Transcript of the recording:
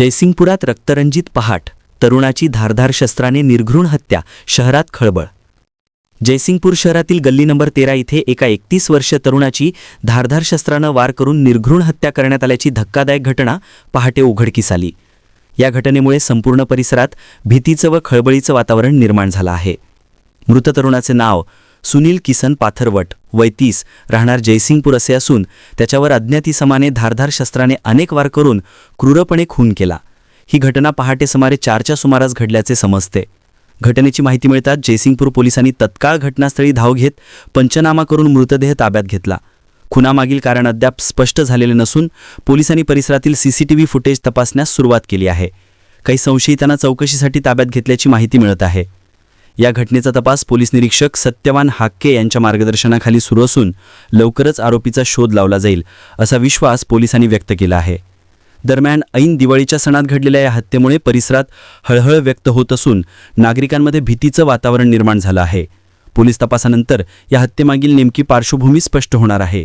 जयसिंगपुरात रक्तरंजित पहाट तरुणाची धारधार शस्त्राने निर्घृण हत्या शहरात खळबळ. जयसिंगपूर शहरातील गल्ली नंबर तेरा इथे एका एकतीस वर्ष तरुणाची धारधार शस्त्रानं वार करून निर्घृण हत्या करण्यात आल्याची धक्कादायक घटना पहाटे उघडकीस आली. या घटनेमुळे संपूर्ण परिसरात भीतीचं व खळबळीचं वातावरण निर्माण झालं आहे. मृत तरुणाचे नाव सुनील किसन पाथरवट वय तीस राहणार जयसिंगपूर असे असून त्याच्यावर अज्ञातीसमाने धारधार शस्त्राने अनेक वार करून क्रूरपणे खून केला. ही घटना पहाटे सुमारे चारच्या सुमारास घडल्याचे समजते. घटनेची माहिती मिळताच जयसिंगपूर पोलिसांनी तत्काळ घटनास्थळी धाव घेत पंचनामा करून मृतदेह ताब्यात घेतला. खुनामागील कारण अद्याप स्पष्ट झालेले नसून पोलिसांनी परिसरातील सीसीटीव्ही फुटेज तपासण्यास सुरुवात केली आहे. काही संशयितांना चौकशीसाठी ताब्यात घेतल्याची माहिती मिळत आहे. या घटनेचा तपास पोलीस निरीक्षक सत्यवान हाक्के यांच्या मार्गदर्शनाखाली सुरू असून लवकरच आरोपीचा शोध लावला जाईल असा विश्वास पोलिसांनी व्यक्त केला आहे. दरम्यान ऐन दिवाळीच्या सणात घडलेल्या या हत्येमुळे परिसरात हळहळ व्यक्त होत असून नागरिकांमध्ये भीतीचं वातावरण निर्माण झालं आहे. पोलीस तपासानंतर या हत्येमागील नेमकी पार्श्वभूमी स्पष्ट होणार आहे.